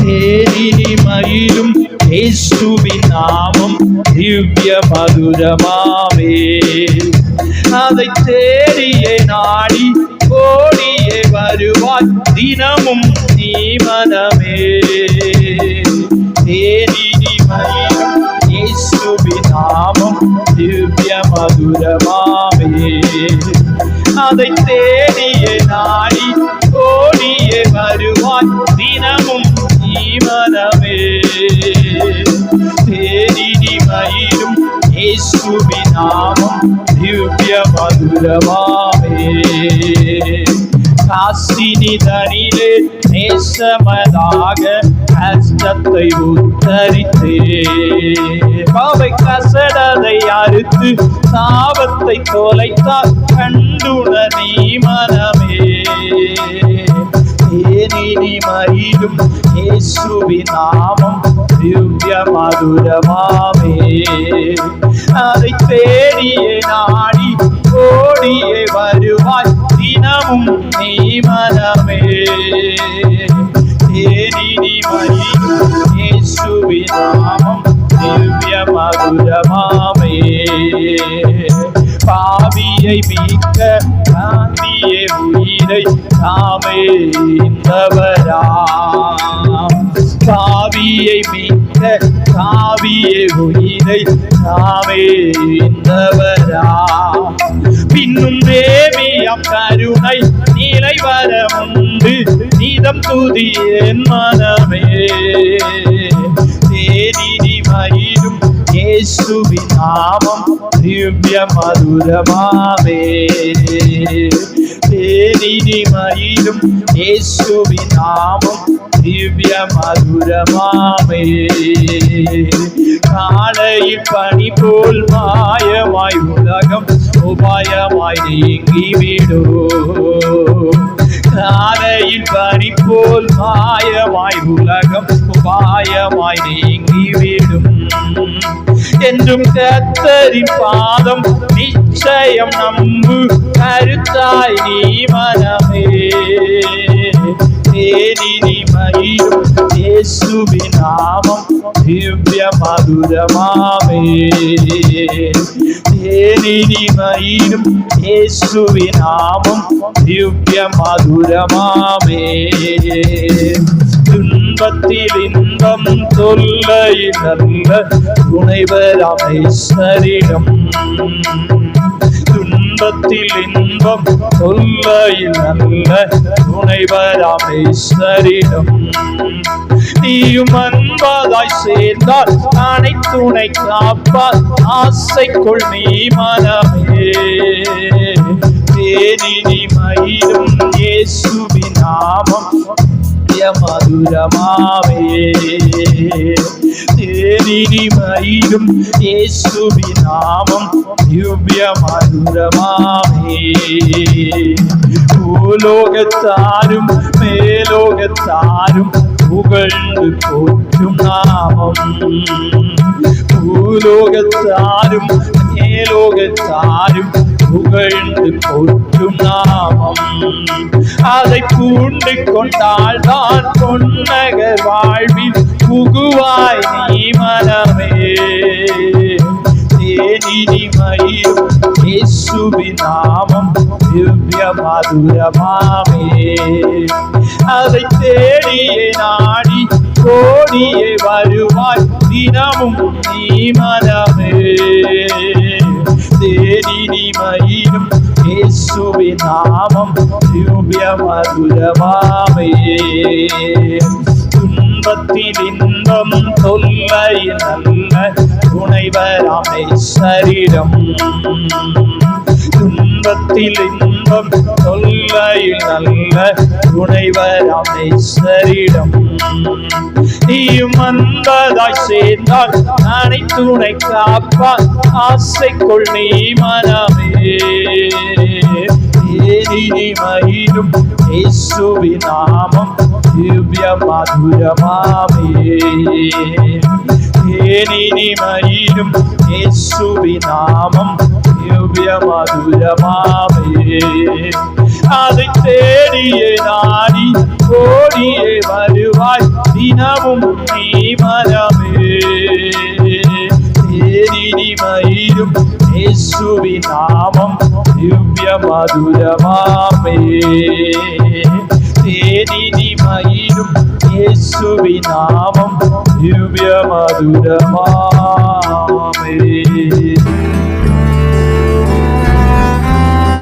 തേരിമയിലും യേശുവിൻ നാമം ദിവ്യ മധുരമാമേ அதை தேடிய நாடி ஓடிய வருவாய் தினமும் நீ மனமே தேனிமயிலும் இயேசுவின் நாமம் திவ்ய மதுரமாமே அதை தேடிய நாடி இயேசுவின் நாமம் ദിവ്യ മധുരമാമേ காசினிதனிலே நேசமதாக கஷ்டத்தை உத்தரித்தே பாவை கசடதை அறுத்து சாபத்தை தொலைத்தால் கண்டுண நீ மனமே ஏனினி மயிலும் இயேசுவின் நாமம் ദിവ്യ മധുരമാമേ നാടി ഓടിയെ വരുവാൻ ദിനവും നീ മനമേ. യേശുവിനാമം ദിവ്യ മധുരമാമേ പാവിയെ വീക്ക ഗാന്ധിയെ ഉയരെ നാമേ ഇന്നവരാ தாவியை மீட்ட தாவிய உயிரை தாமே இந்தவரா பின்னும் தேவியம் கருணை நீலை வரமுண்டு நீதம் துதிய மனமே. தேனி மயிரும் യേശുവിൻ നാമം ദിവ്യ മധുരമാമേ തേനിമയിലും യേശുവിൻ നാമം ദിവ്യ മധുരമാമേ കാളയിൽ പണി പോൽ മായമായി ഉലകം ഉപായമായി നീങ്ങി വിടൂ കാലയിൽ പണി പോൽ മായമായി ഉലകം ഉപായമായി നീങ്ങി വിടും என்றும் கத்தரின் பாதம் நிச்சயம் நம்பு கருத்தாய் நீ மனமே தேனினி மயிலும் இயேசுவின் நாமம் ദിവ്യ മധുരമാമേ തേനിനി മയിലും യേശുവിൻ നാമം ദിവ്യ മധുരമാമേ துன்பத்தில் இன்பம் தொல்லையில் துணைவராம் ஈஸ்வரிடம் துன்பத்தில் இன்பம் தொல்லையில் நல்ல துணைவராம் ஈஸ்வரிடம் நீயும் அன்பதாய் சேர்ந்தால் நானை துணை காப்பால் ஆசைக்குள் நீ மனமே. தேனினி மயிலும் இயேசுவின் நாமம். மதுரமாவே பேரினிமையிலும் இயேசுவி நாமம். திவ்யமந்தமாமே பூலோகத்தாரும் மேலோகத்தாரும் புகழ்ந்து போற்றும் நாமம். பூலோகத்தாரும் மேலோகத்தாரும் புகழ்ந்து போற்றும் நாமம். அதை பூண்டு கொண்டால் தான் பொன்னகர் வாழ்வில் புகுவாய் நீ மனமே தேனிமயில் இயேசுவின் நாமம் திவ்ய மதுரமாமே அதை தேடியே நாடி கோடியே வருவாய் தினமும் நீ மனமே തേനിമയിലും യേശുവിൻ നാമം ദിവ്യ മധുരമാമേ துன்பத்தில் இன்பம் தொல்லை நல்ல துணைவராமை சரீரம் துன்பத்தில் இன்பம் தொல்லையில் நல்ல துணைவராமை சரிடம். நீயும் அன்பதாய் சேர்ந்தால் நானை துணை காப்பான் ஆசை கொள் நீ மனமே. ഏതിനിമയിലും യേശുവിനാമം ദിവ്യമധുരമാമേ. ഏനിനിമയിലും യേശുവിനാമം ദിവ്യമധുരമാമേ. അത് തേടിയ നാടി ഓടിയെ വരുവായി ദിനവും നീ മരമേ. ഏനിനിമയിൽ തീരും യേശുവി നാമം ദിവ്യമധുരമാമേ. തേനിമയിലും യേശുവി ദിവ്യമധുരമാ